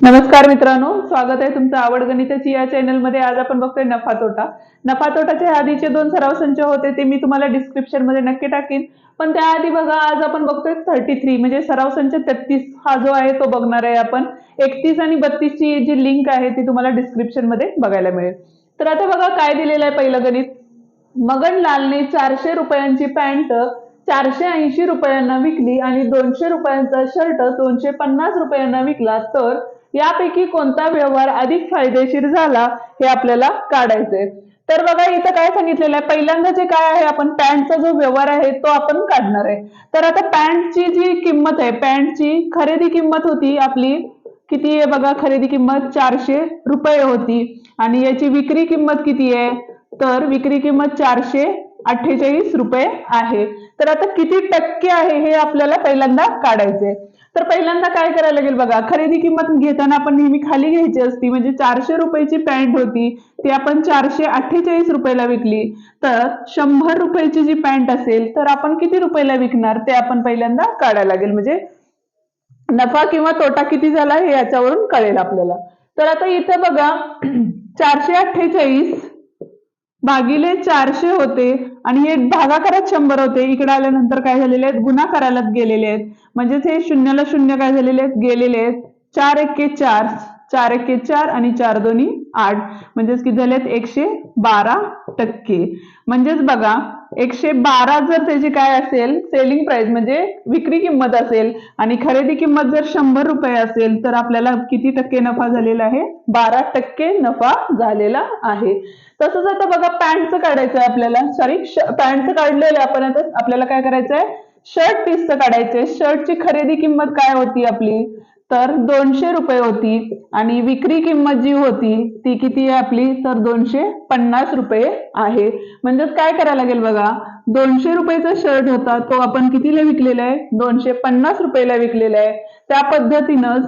नमस्कार मित्रांनो स्वागत आहे तुमचं आवड गणिताची या चॅनलमध्ये. आज आपण बघतोय नफा तोटा नफा तोटाचे आधीचे दोन सराव संच होते ते मी तुम्हाला डिस्क्रिप्शनमध्ये नक्की टाकेन. पण त्याआधी बघा आज आपण बघतोय थर्टी थ्री म्हणजे सराव संच तेहतीस हा जो आहे तो बघणार आहे आपण. एकतीस आणि बत्तीसची जी लिंक आहे ती तुम्हाला डिस्क्रिप्शनमध्ये बघायला मिळेल. तर आता बघा काय दिलेलं आहे पहिलं गणित? मगन लालने चारशे रुपयांची पॅन्ट चारशे ऐंशी रुपयांना विकली आणि दोनशे रुपयांचा शर्ट दोनशे पन्नास रुपयांना विकला. तर यापैकी कोणता व्यवहार अधिक फायदेशीर झाला हे आपल्याला काढायचंय. तर बघा इथं काय सांगितलेलं आहे? पहिल्यांदा जे काय आहे आपण पॅन्टचा जो व्यवहार आहे तो आपण काढणार आहे. तर आता पॅन्टची जी किंमत आहे पॅन्टची खरेदी किंमत होती आपली किती आहे बघा? खरेदी किंमत चारशे रुपये होती. आणि याची विक्री किंमत किती आहे? तर विक्री किंमत चारशे अठ्ठेचाळीस रुपये आहे. तर आता किती टक्के आहे हे आपल्याला पहिल्यांदा काढायचंय. तर पहिल्यांदा काय करायला लागेल बघा खरेदी किंमत घेताना आपण नेहमी खाली घ्यायची असती म्हणजे चारशे रुपयाची पॅन्ट होती ती आपण चारशे अठ्ठेचाळीस रुपयाला विकली. तर शंभर रुपयाची जी पॅन्ट असेल तर आपण किती रुपयाला विकणार? ते आपण पहिल्यांदा काढायला लागेल. म्हणजे नफा किंवा तोटा किती झाला हे याच्यावरून कळेल आपल्याला. तर आता इथे बघा चारशे अठ्ठेचाळीस भागिले चारशे होते आणि हे भागाकारात शंभर होते. इकडे आल्यानंतर काय झालेले आहेत? गुणाकाराला गेलेले आहेत. म्हणजेच हे शून्याला शून्य काय झालेले आहेत? गेलेले आहेत. चार एक्के चार. चार एक्के चार आणि चार दोन्ही आठ. म्हणजेच किती झालेत एकशे बारा टक्के. म्हणजेच बघा एकशे बारा जर त्याची काय असेल सेलिंग प्राइस म्हणजे विक्री किंमत असेल आणि खरेदी किंमत जर शंभर रुपये असेल तर आपल्याला किती टक्के नफा झालेला आहे? बारा टक्के नफा झालेला आहे. तसंच आता बघा पॅन्टचं काढायचं आहे आपल्याला सॉरी पॅन्टचं काढलेलं आहे आपण आता आपल्याला काय करायचं आहे शर्ट पीसचं काढायचंय. शर्टची खरेदी किंमत काय होती आपली? तर दोनशे रुपये होती आणि विक्री किंमत जी होती ती किती आहे आपली? तर दोनशे पन्नास रुपये आहे. म्हणजेच काय करायला लागेल बघा दोनशे रुपयेचा शर्ट होता तो आपण कितीला विकलेला आहे? दोनशे पन्नास रुपयाला विकलेला आहे. त्या पद्धतीनं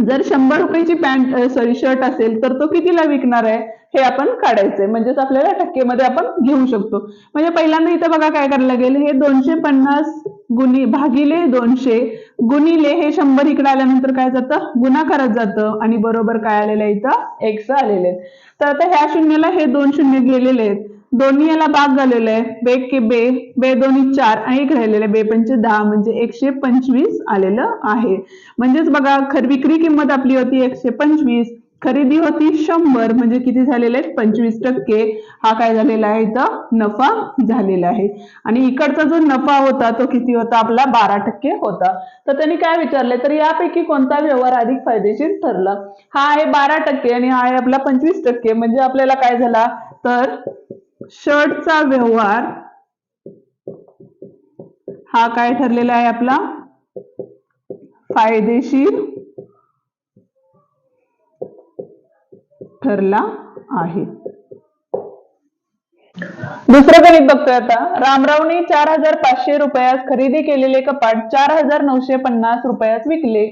जर शंभर रुपयाची पॅन्ट सॉरी शर्ट असेल तर तो कितीला विकणार आहे? हे आपण काढायचंय. म्हणजेच आपल्याला टक्केमध्ये आपण घेऊ शकतो. म्हणजे पहिल्यांदा इथं बघा काय करायला लागेल. हे दोनशे पन्नास गुणी भागिले दोनशे गुणिले हे शंभर इकडे आल्यानंतर काय जातं? गुणाकारात जातं. आणि बरोबर काय आलेलं आहे इथं? एक्स आलेले आहेत तर आता ह्या शून्याला हे दोन शून्य गेलेले आहेत. दोन्ही याला भाग झालेला आहे. बे के बे बे दोन्ही चार आणि एक राहिलेले बे पंचे दहा म्हणजे एकशे पंचवीस आलेलं आहे. म्हणजेच बघा खर विक्री किंमत आपली होती एकशे पंचवीस खरेदी होती शंभर म्हणजे किती झालेले आहेत पंचवीस टक्के. हा काय झालेला आहे? इथं नफा झालेला आहे. आणि इकडचा जो नफा होता तो किती होता? आपला बारा टक्के होता. तर त्यांनी काय विचारले तर यापैकी कोणता व्यवहार अधिक फायदेशीर ठरला? हा आहे बारा टक्के आणि हा आहे आपला पंचवीस टक्के. म्हणजे आपल्याला काय झाला? तर शर्टचा व्यवहार हा काय ठरलेला आहे आपला? फायदेशीर ठरला आहे. दुसरं गणित बघतोय आता. रामरावने चार हजार पाचशे रुपयास खरेदी केलेले कपाट चार हजार नऊशे पन्नास रुपयास विकले.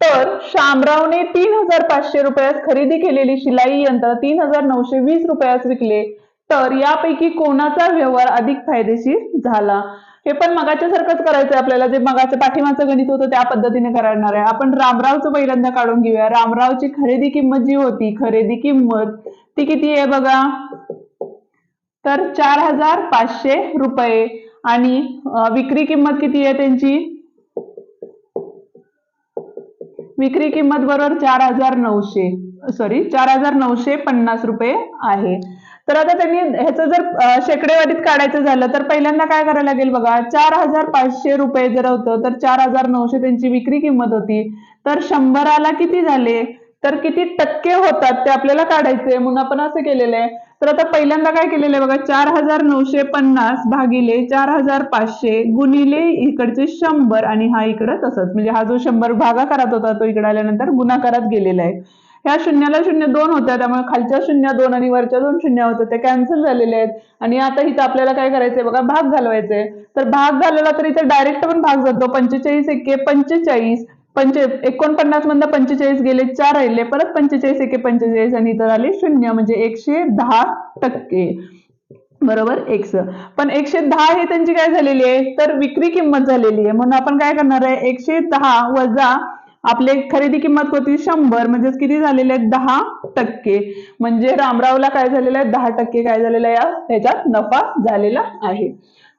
तर शामरावने तीन हजार पाचशे रुपयास खरेदी केलेली शिलाई यंत्र तीन हजार नऊशे वीस रुपयास विकले. तर यापैकी कोणाचा व्यवहार अधिक फायदेशीर झाला? हे पण मगाच्या सारखंच करायचंय आपल्याला. जे मगाचं पाठीमागचं गणित होतं त्या पद्धतीने करणार आहे. आपण रामरावचं पहिल्यांदा काढून घेऊया. रामरावची खरेदी किंमत जी होती खरेदी किंमत ती किती आहे बघा? तर चार हजार पाचशे रुपये. आणि विक्री किंमत किती आहे त्यांची? विक्री किंमत बरोबर चार हजार नऊशे सॉरी चार हजार नऊशे पन्नास रुपये आहे. तर आता त्यांनी ह्याचं जर शेकडेवारीत काढायचं झालं तर पहिल्यांदा काय करायला लागेल बघा चार हजार पाचशे रुपये जर होतं तर चार हजार नऊशे त्यांची विक्री किंमत होती. तर शंभराला किती झाले? तर किती टक्के होतात ते आपल्याला काढायचे म्हणून आपण असं केलेलं आहे. तर आता पहिल्यांदा काय केलेलं आहे बघा चार हजार नऊशे पन्नास भागिले चार हजार पाचशे गुणिले इकडचे शंभर आणि हा इकडं तसंच. म्हणजे हा जो शंभर भागाकारात होता तो इकडे आल्यानंतर गुणाकारात गेलेला आहे. ह्या शून्याला शून्य दोन होत्या त्यामुळे खालच्या शून्य दोन आणि वरच्या दोन शून्य होत्या ते कॅन्सल झालेले आहेत. आणि आता इथं आपल्याला काय करायचंय बघा भाग घालवायचे तर भाग घालवला तर इथे डायरेक्ट पण भाग जातो. पंचेचाळीस एके पंचेचाळीस पंचे एकोणपन्नास मधनं पंचेचाळीस गेले चार राहिले परत पंचेचाळीस एके पंचेचाळीस आणि इतर आले शून्य म्हणजे एकशे दहा टक्के. बरोबर? एक्स पण एकशे दहा हे त्यांची काय झालेली आहे? तर विक्री किंमत झालेली आहे. म्हणून आपण काय करणार आहे? एकशे दहा वजा आपले खरेदी किंमत होती शंभर म्हणजेच किती झालेले आहेत? दहा टक्के. म्हणजे रामरावला काय झालेलं आहे? दहा टक्के काय झालेलं आहे? या नफा झालेला आहे.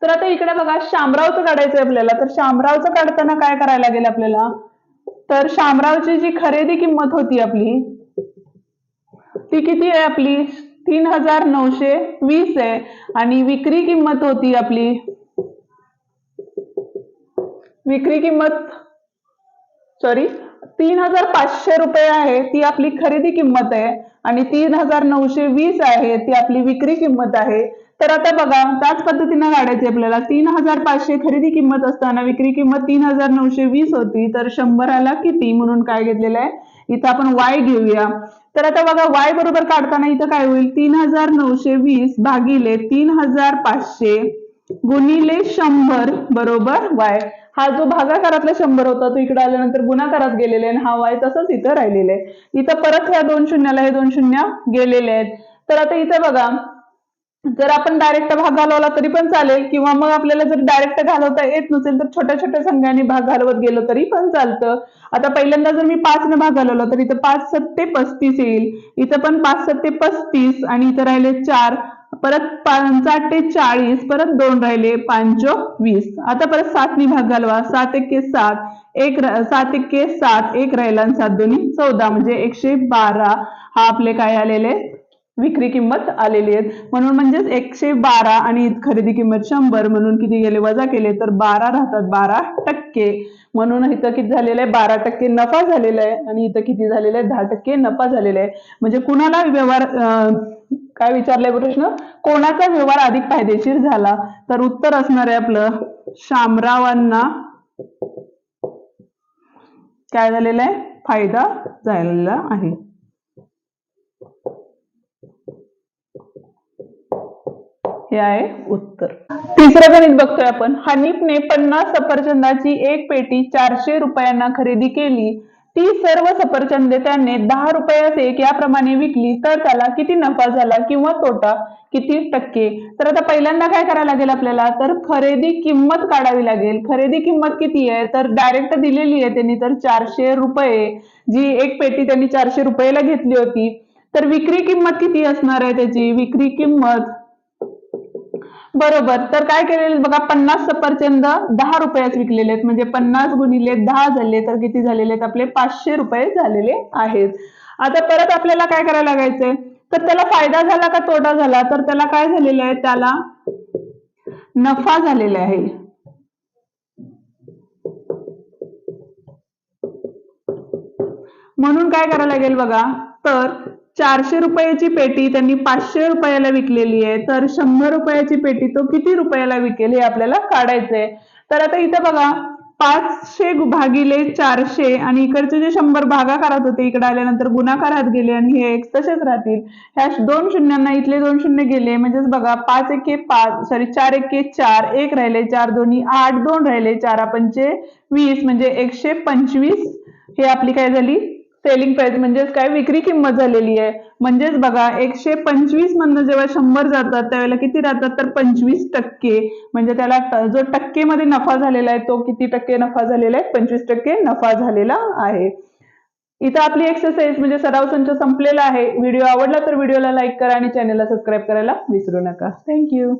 तर आता इकडे बघा शामरावचं काढायचं आहे आपल्याला. तर शामरावचं काढताना काय करायला लागेल आपल्याला? तर शामरावची जी खरेदी किंमत होती आपली ती किती आहे आपली? तीन हजार नऊशे वीस आहे. आणि विक्री किंमत होती आपली विक्री किंमत सॉरी तीन हजार पाचशे रुपये आहे ती आपली खरेदी किंमत आहे आणि तीन हजार नऊशे वीस आहे ती आपली विक्री किंमत आहे. तर आता बघा त्याच पद्धतीनं काढायची आपल्याला. तीन हजार पाचशे खरेदी किंमत असताना विक्री किंमत तीन हजार नऊशे वीस होती. तर शंभराला किती म्हणून काय घेतलेलं आहे? इथं आपण वाय घेऊया. तर आता बघा वाय बरोबर काढताना इथं काय होईल? तीन हजार नऊशे वीस भागिले तीन हजार पाचशे गुणिले शंभर बरोबर वाय हा जो भागाकारातला शंभर होता तो इकडे आल्यानंतर गुणाकारात गेलेले आणि हा वाय तसंच इथं राहिलेला आहे इथं परत ह्या दोन शून्याला हे दोन शून्य गेलेले आहेत. तर आता इथे बघा जर आपण डायरेक्ट भाग घालवला तरी पण चालेल किंवा मग आपल्याला जर डायरेक्ट घालवता येत नसेल तर छोट्या छोट्या संघाने भाग घालवत गेलो तरी पण चालतं. आता पहिल्यांदा जर मी पाच न भाग घालवला तर इथं पाच सत्ते पस्तीस येईल. इथं पण पाच सत्ते पस्तीस आणि इथं राहिले चार. परत पंचाटे चाळीस परत दोन राहिले पांचो वीस. आता परत सातनी भाग घालवा. सात एक्के सात एक सात एक्के सात एक राहिला आणि सात दोन्ही चौदा. म्हणजे एकशे बारा हा आपले काय आलेले? विक्री किंमत आलेली आहे म्हणून म्हणजेच एकशे बारा आणि खरेदी किंमत शंभर. म्हणून किती गेले? वजा केले तर बारा राहतात बारा. टक्के. म्हणून इथं किती झालेलं आहे? बारा टक्के नफा झालेला आहे आणि इथं किती झालेलं आहे? दहा टक्के नफा झालेला आहे. म्हणजे कुणाला व्यवहार काय विचारलंय प्रश्न? कोणाचा व्यवहार अधिक फायदेशीर झाला? तर उत्तर असणार आहे आपलं शामरावांना. काय झालेलं आहे? फायदा झालेला आहे. हे आहे उत्तर. तिसरं गणित बघतोय आपण. हनीफने पन्नास सफरचंदाची एक पेटी चारशे रुपयांना खरेदी केली. ती सर्व सफरचंदे त्याने दहा रुपयास एक याप्रमाणे विकली. तर त्याला किती नफा झाला किंवा तोटा किती टक्के? तर आता पहिल्यांदा काय करायला लागेल आपल्याला? तर खरेदी किंमत काढावी लागेल. खरेदी किंमत किती आहे? तर डायरेक्ट दिलेली आहे त्यांनी तर चारशे रुपये. जी एक पेटी त्यांनी चारशे रुपयाला घेतली होती. तर विक्री किंमत किती असणार आहे त्याची? विक्री किंमत बरोबर. तर काय केलेले? बघा पन्नास सफरचंद दहा रुपयात विकलेले आहेत. म्हणजे पन्नास गुणिले दहा झाले तर किती झालेले आहेत? आपले पाचशे रुपये झालेले आहेत. आता परत आपल्याला काय करायला लागायचंय? तर त्याला फायदा झाला का तोटा झाला? तर त्याला काय झालेलं आहे? त्याला नफा झालेला आहे. म्हणून काय करायला लागेल बघा? तर चारशे रुपयाची पेटी त्यांनी पाचशे रुपयाला विकलेली आहे. तर शंभर रुपयाची पेटी तो किती रुपयाला विकेल हे आपल्याला काढायचंय. तर आता इथं बघा पाचशे भागिले चारशे आणि इकडचे जे शंभर भागाकारात होते इकडे आल्यानंतर गुणाकारात गेले आणि हे एक तसेच राहतील. ह्या दोन शून्यांना इथले दोन शून्य गेले. म्हणजेच बघा पाच एके पाच सॉरी चार एके चार एक राहिले चार दोन्ही आठ दोन राहिले चार पंचे वीस म्हणजे एकशे पंचवीस हे आपली काय झाली? सेलिंग प्राइस म्हणजेच काय? विक्री किंमत झालेली आहे. म्हणजेच बघा एकशे पंचवीस मधनं जेव्हा शंभर जातात त्यावेळेला किती राहतात? तर पंचवीस टक्के. म्हणजे त्याला जो टक्केमध्ये नफा झालेला आहे तो किती टक्के नफा झालेला आहे? पंचवीस टक्के नफा झालेला आहे. इथं आपली एक्सरसाइज म्हणजे सराव संच संपलेला आहे. व्हिडिओ आवडला तर व्हिडिओला लाईक करा आणि चॅनलला सबस्क्राईब करायला विसरू नका. थँक्यू